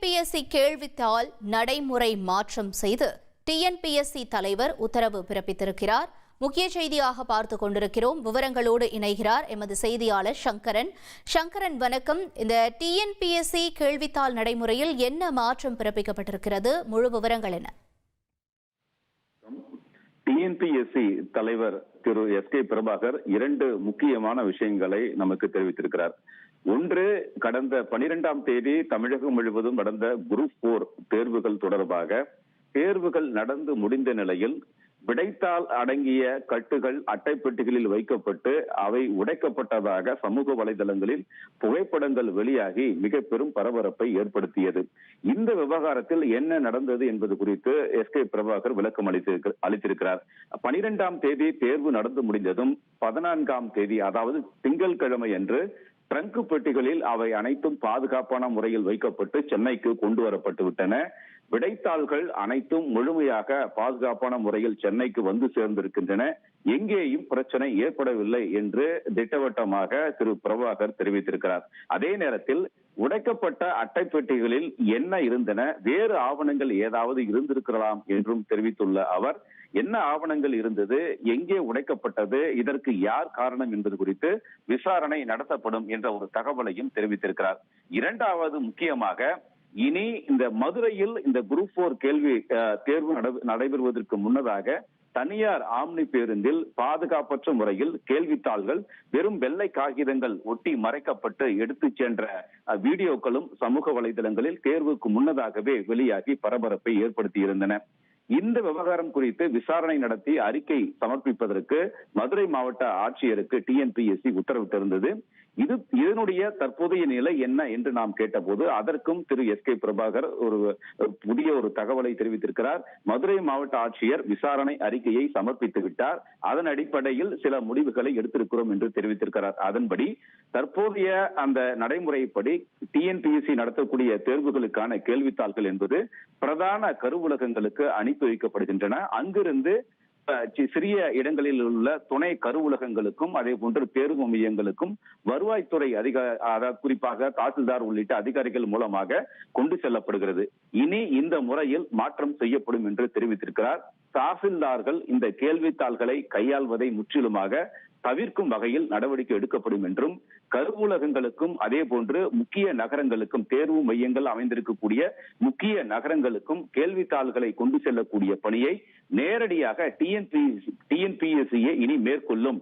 TNPSC கேள்வித்தாள் நடைமுறை மாற்றம் செய்து டிஎன்பிஎஸ்சி தலைவர் உத்தரவு பிறப்பித்திருக்கிறார். முக்கிய செய்தியாக பார்த்து கொண்டிருக்கிறோம். விவரங்களோடு இணைகிறார் எமது செய்தியாளர் சங்கரன். சங்கரன் வணக்கம். இந்த டிஎன்பிஎஸ்சி கேள்வித்தாள் நடைமுறையில் என்ன மாற்றம் பிறப்பிக்கப்பட்டிருக்கிறது? முழு விவரங்கள் என்ன? டிஎன்பிஎஸ்சி தலைவர் திரு எஸ் கே பிரபாகர் இரண்டு முக்கியமான விஷயங்களை நமக்கு தெரிவித்திருக்கிறார். ஒன்று கடந்த பனிரெண்டாம் தேதி தமிழகம் முழுவதும் நடந்த குரூப் போர் தேர்வுகள் தொடர்பாக தேர்வுகள் நடந்து முடிந்த நிலையில் விடைத்தாள் அடங்கிய கட்டுகள் அட்டைப்பெட்டிகளில் வைக்கப்பட்டு அவை உடைக்கப்பட்டதாக சமூக வலைதளங்களில் புகைப்படங்கள் வெளியாகி மிக பெரும் பரபரப்பை ஏற்படுத்தியது. இந்த விவகாரத்தில் என்ன நடந்தது என்பது குறித்து எஸ் கே பிரபாகர் விளக்கம் அளித்திருக்க- அளித்திருக்கிறார். பனிரெண்டாம் தேதி தேர்வு நடந்து முடிந்ததும் பதினான்காம் தேதி அதாவது திங்கட்கிழமை அன்று ட்ரங்க் பெட்டிகளில் அவை அனைத்தும் பாதுகாப்பான முறையில் வைக்கப்பட்டு சென்னைக்கு கொண்டு வரப்பட்டு விட்டன. விடைத்தாள்கள் அனைத்தும் முழுமையாக பாதுகாப்பான முறையில் சென்னைக்கு வந்து சேர்ந்திருக்கின்றன. எங்கேயும் பிரச்சனை ஏற்படவில்லை என்று திட்டவட்டமாக திரு. பிரபாகர் தெரிவித்திருக்கிறார். அதே நேரத்தில் உடைக்கப்பட்ட அட்டைப்பெட்டிகளில் என்ன இருந்தன? வேறு ஆவணங்கள் ஏதாவது இருந்திருக்கலாம் என்றும் தெரிவித்துள்ள அவர் என்ன ஆவணங்கள் இருந்தது? எங்கே உடைக்கப்பட்டது? இதற்கு யார் காரணம் என்பது குறித்து விசாரணை நடத்தப்படும் என்ற ஒரு தகவலையும் தெரிவித்திருக்கிறார். இரண்டாவது முக்கியமாக இனி இந்த மதுரையில் இந்த குரூப் போர் கேள்வி தேர்வு நடைபெறுவதற்கு முன்னதாக தனியார் ஆம்னி பேருந்தில் பாதுகாப்பற்ற முறையில் கேள்வித்தாள்கள் வெறும் வெள்ளை காகிதங்கள் ஒட்டி மறைக்கப்பட்டு எடுத்துச் சென்ற வீடியோக்களும் சமூக வலைதளங்களில் தேர்வுக்கு முன்னதாகவே வெளியாகி பரபரப்பை ஏற்படுத்தியிருந்தன. இந்த விவகாரம் குறித்து விசாரணை நடத்தி அறிக்கை சமர்ப்பிப்பதற்கு மதுரை மாவட்ட ஆட்சியருக்கு டிஎன்பிஎஸ்சி உத்தரவிட்டிருந்தது. இது இதனுடைய தற்போதைய நிலை என்ன என்று நாம் கேட்டபோது அதற்கும் திரு எஸ் கே பிரபாகர் ஒரு புதிய ஒரு தகவலை தெரிவித்திருக்கிறார். மதுரை மாவட்ட ஆட்சியர் விசாரணை அறிக்கையை சமர்ப்பித்து விட்டார். அதன் அடிப்படையில் சில முடிவுகளை எடுத்திருக்கிறோம் என்று தெரிவித்திருக்கிறார். அதன்படி தற்போதைய அந்த நடைமுறைப்படி டிஎன்பிஎஸ்சி நடத்தக்கூடிய தேர்வுகளுக்கான கேள்வித்தாள்கள் என்பது பிரதான கருவுலகங்களுக்கு அனுப்பி வைக்கப்படுகின்றன. அங்கிருந்து சிறிய இடங்களில் உள்ள துணை கருவுலகங்களுக்கும் அதே போன்று தேர்வு மையங்களுக்கும் வருவாய்த்துறை அதிகார குறிப்பாக தாசில்தார் உள்ளிட்ட அதிகாரிகள் மூலமாக கொண்டு செல்லப்படுகிறது. இனி இந்த முறையில் மாற்றம் செய்யப்படும் என்று தெரிவித்திருக்கிறார். தாசில்தார்கள் இந்த கேள்வித்தாள்களை கையாள்வதை முற்றிலுமாக தவிர்க்கும் வகையில் நடவடிக்கை எடுக்கப்படும் என்றும் கருவூலகங்களுக்கும் அதே போன்று முக்கிய நகரங்களுக்கும் தேர்வு மையங்கள் அமைந்திருக்கக்கூடிய முக்கிய நகரங்களுக்கும் கேள்வித்தாள்களை கொண்டு செல்லக்கூடிய பணியை நேரடியாக டிஎன்பிஎஸ்சி டிஎன்பிஎஸ்சியை இனி மேற்கொள்ளும்.